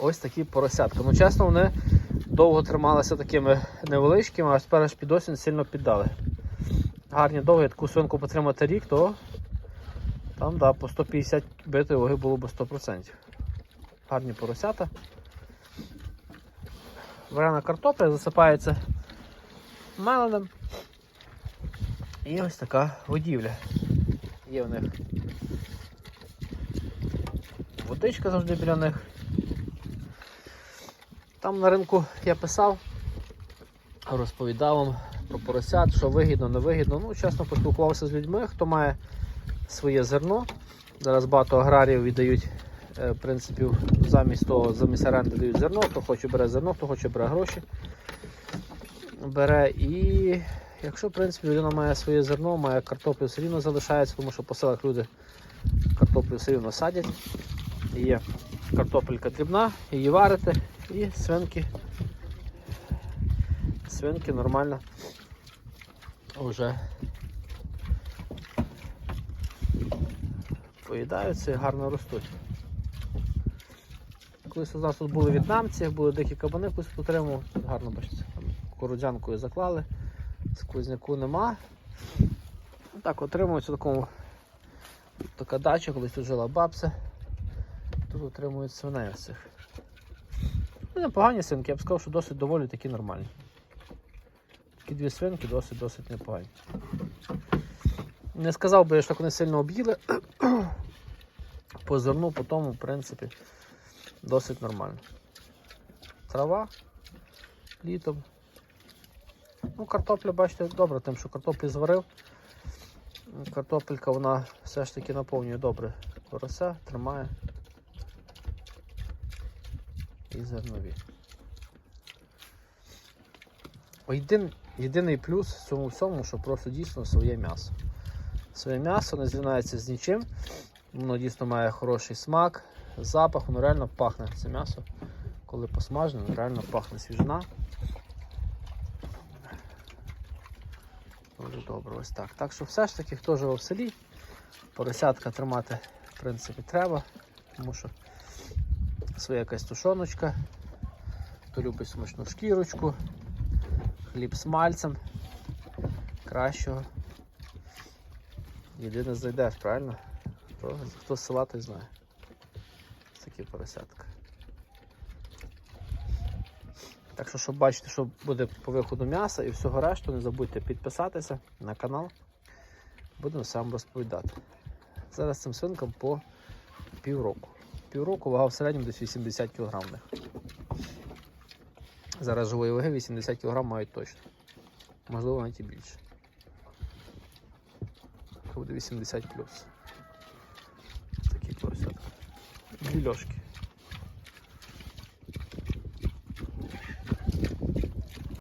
ось такі поросятка. Ну, чесно, вони довго трималися такими невеличкими, а тепер аж під осінь сильно піддали. Гарні довгі, таку свинку потримати рік, то там да, по 150 битої ваги було б 100%. Гарні поросята. Варена картопля засипається меленим. І ось така годівля. Є в них водичка завжди біля них. Там на ринку я писав, розповідав вам про поросят, що вигідно, не вигідно. Ну, чесно, поспілкувався з людьми, хто має своє зерно. Зараз багато аграріїв віддають, е, в принципі, замість того, замість оренди дають зерно, хто хоче бере зерно, хто хоче бере гроші. Бере і якщо в принципі людина має своє зерно, має картоплю все рівно залишається, тому що по селах люди картоплю все рівно садять. Є картопелька дрібна, її варите і свинки. Свинки нормально вже поїдаються і гарно ростуть. Колись у нас тут були в'єтнамці, були дикі кабани, колись потримав, гарно бачите, там заклали, сквозняку нема. Так, отримується такому така дача, колись тут жила бабця. Тут отримують свиней цих. Непогані свинки, я б сказав, що досить доволі такі нормальні. Такі дві свинки досить-досить непогані. Не сказав би, що вони сильно об'їли. По зерну, по тому, в принципі, досить нормально. Трава літом. Ну, картопля, бачите, добре, тим, що картоплю зварив. Картопелька вона все ж таки наповнює добре порося, тримає. І зернові. Єдин, єдиний плюс в цьому всьому, що просто дійсно своє м'ясо. Своє м'ясо не зрівняється з нічим. Воно дійсно має хороший смак, запах, воно реально пахне це м'ясо. Коли посмажене, воно реально пахне свіжина. Дуже добре, ось так. Так що все ж таки, хто живе в селі, поросятка тримати в принципі треба, тому що своя якась тушоночка, хто любить смачну шкірочку, хліб з мальцем кращого. Єдине знайдеш, правильно? Хто, хто з села, той знає. Ось такі поросятка. Так що, щоб бачити, що буде по виходу м'яса і всього решту, не забудьте підписатися на канал. Будемо сам розповідати. Зараз цим свинкам по півроку. Півроку вага в середньому десь 80 кг. Зараз живої ваги 80 кг мають точно. Можливо, навіть і більше. Буде 80 плюс. Такі поросятки. Дві льошки.